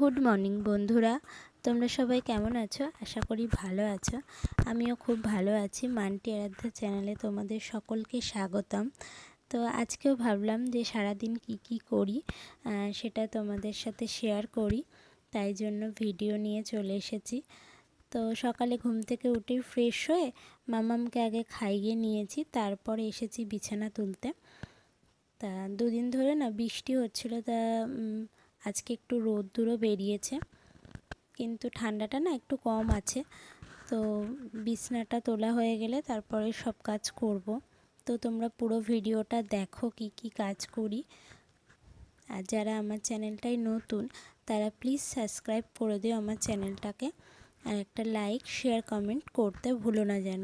Good morning বন্ধুরা। তোমরা সবাই কেমন আছো? আশা করি ভালো আছো। আমিও খুব ভালো আছি। মান্টি আরাধ্যা চ্যানেলে তোমাদের সকলকে স্বাগতম। তো আজকেও ভাবলাম যে সারাদিন কি কি করি সেটা তোমাদের সাথে শেয়ার করি। তাই জন্য ভিডিও নিয়ে চলে এসেছি। তো সকালে ঘুম থেকে উঠে ফ্রেশ হয়ে মামামকে আগে খাইয়ে নিয়েছি, তারপরে এসেছি বিছানা তুলতে। তা দুদিন ধরে না বৃষ্টি হচ্ছিল, তা আজকে একটু রোদ্দুরও বেরিয়েছে, কিন্তু ঠান্ডাটা না একটু কম আছে। তো বিছনাটা তোলা হয়ে গেলে তারপরে সব কাজ করব। তো তোমরা পুরো ভিডিওটা দেখো কি কি কাজ করি। আর যারা আমার চ্যানেলটাই নতুন, তারা প্লিজ সাবস্ক্রাইব করে দিও আমার চ্যানেলটাকে। আর একটা লাইক, শেয়ার, কমেন্ট করতে ভুলো না যেন।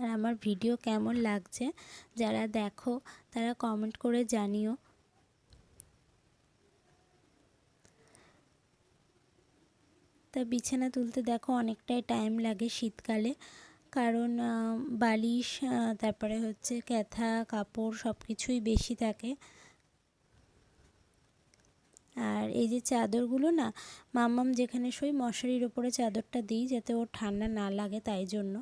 আর আমার ভিডিও কেমন লাগছে, যারা দেখো, তারা কমেন্ট করে জানিও। তা বিছানা তুলতে দেখো অনেকটাই টাইম লাগে শীতকালে। কারণ বালিশ তারপরে হচ্ছে ক্যাথা, কাপড় সব কিছুই বেশি থাকে। আর এই যে চাদরগুলো না মাম্মাম যেখানে শুই মশারির ওপরে চাদরটা দিই যাতে ওর ঠান্ডা না লাগে তাই জন্য।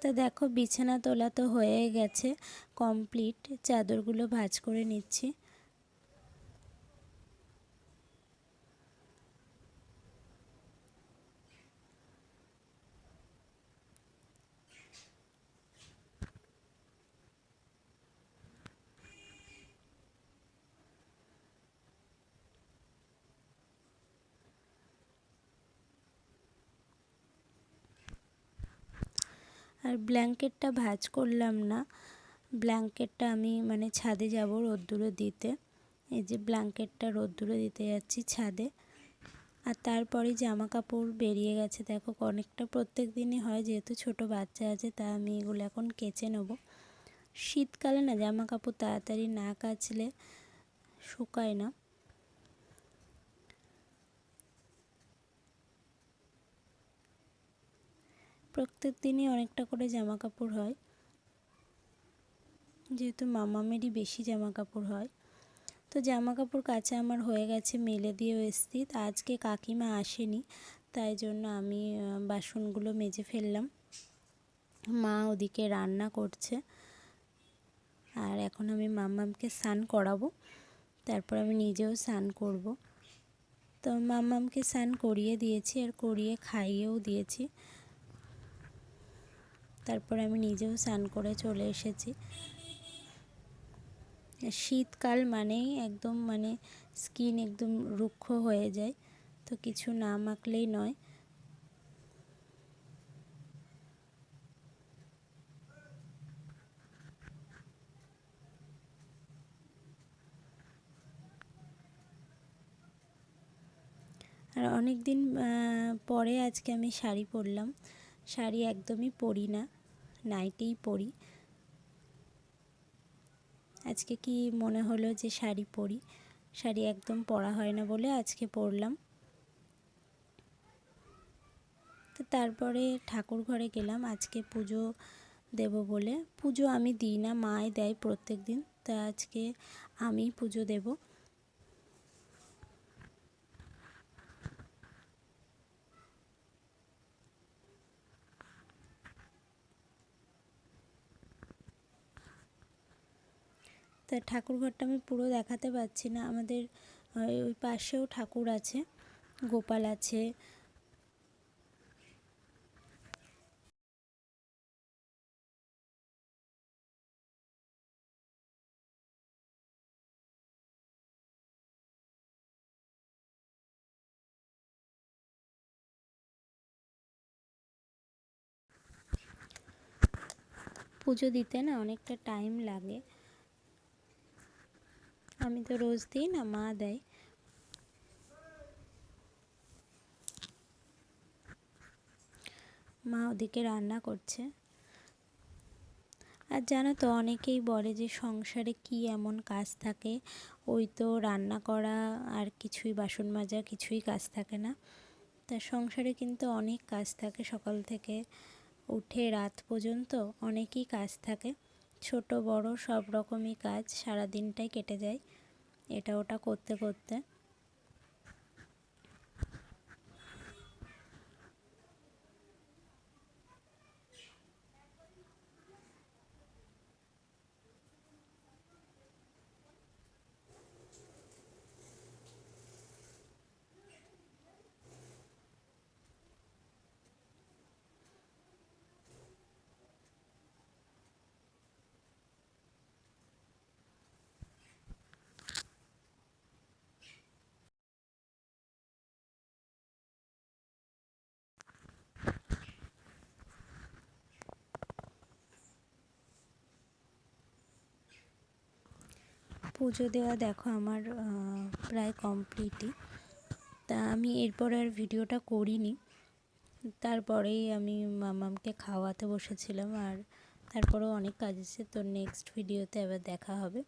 তা দেখো বিছানা তোলা তো হয়ে গেছে কমপ্লিট চাদরগুলো ভাজ করে নিচ্ছি। আর ব্ল্যাঙ্কেটটা ভাজ করলাম না। ব্ল্যাঙ্কেটটা আমি মানে ছাদে যাব রোদ্দুরে দিতে। এই যে ব্ল্যাঙ্কেটটা রোদ্দুরে দিতে যাচ্ছি ছাদে। আর তারপরে জামা কাপড় বেরিয়ে গেছে। দেখো অনেকটা প্রত্যেক দিনই হয়, যেহেতু ছোট বাচ্চা আছে, তা আমি এগুলো এখন কেচে নেব। শীতকালে না জামা কাপড় তাড়াতাড়ি না কাচলে শুকায় না। প্রত্যেক দিনই অনেকটা করে জামা কাপড় হয়। যেহেতু মামামেরই বেশি জামা কাপড় হয়। তো জামা কাপড় কাচা আমার হয়ে গেছে, মেলে দিয়েও এসছি। আজকে কাকিমা আসেনি, তাই জন্য আমি বাসনগুলো মেজে ফেললাম। মা ওদিকে রান্না করছে। আর এখন আমি মাম্মামকে স্নান করাবো। তারপর আমি নিজেও স্নান করব। তো মাম্মামকে স্নান করিয়ে দিয়েছি, আর করিয়ে খাইয়েও দিয়েছি। তারপর আমি নিজেও স্নান করে চলে এসেছি। শীতকাল মানেই একদম মানে স্কিন একদম রুক্ষ হয়ে যায়, তো কিছু না মাখলেই নয়। আর অনেক দিন পরে আজকে আমি শাড়ি পরলাম। শাড়ি একদমই পরি না। নাইটেই পরি। আজকে কি মনে হলো যে শাড়ি পরি? শাড়ি একদম পরা হয় না বলে আজকে পরলাম। তো তারপরে ঠাকুর ঘরে গেলাম, আজকে পুজো দেব বলে। পুজো আমি দিই না, মাই দেয় প্রত্যেক দিন। তা আজকে আমি পুজো দেবো। তা ঠাকুরঘরটা আমি পুরো দেখাতে পারছি না। আমাদের, ওই পাশেও ঠাকুর আছে, গোপাল আছে। পুজো দিতে না অনেকটা টাইম লাগে। আমি তো রোজ দিই না, মা দেয়। মা ওদিকে রান্না করছে। আর জানো তো, অনেকেই বলে যে সংসারে কি এমন কাজ থাকে, ওই তো রান্না করা আর কিছুই বাসন মাজা, কিছুই কাজ থাকে না। তা সংসারে কিন্তু অনেক কাজ থাকে, সকাল থেকে উঠে রাত পর্যন্ত অনেকই কাজ থাকে। ছোট বড় সব রকমই কাজ সারাদিনটাই কেটে যায়। এটা ওটা করতে করতে। পুজো দেওয়া দেখো আমার প্রায় কমপ্লিটই তা আমি এরপরে আর ভিডিওটা করিনি। তারপরেই আমি মামামকে খাওয়াতে বসেছিলাম আর তারপরেও অনেক কাজ আছে, তো নেক্সট ভিডিওতে আবার দেখা হবে।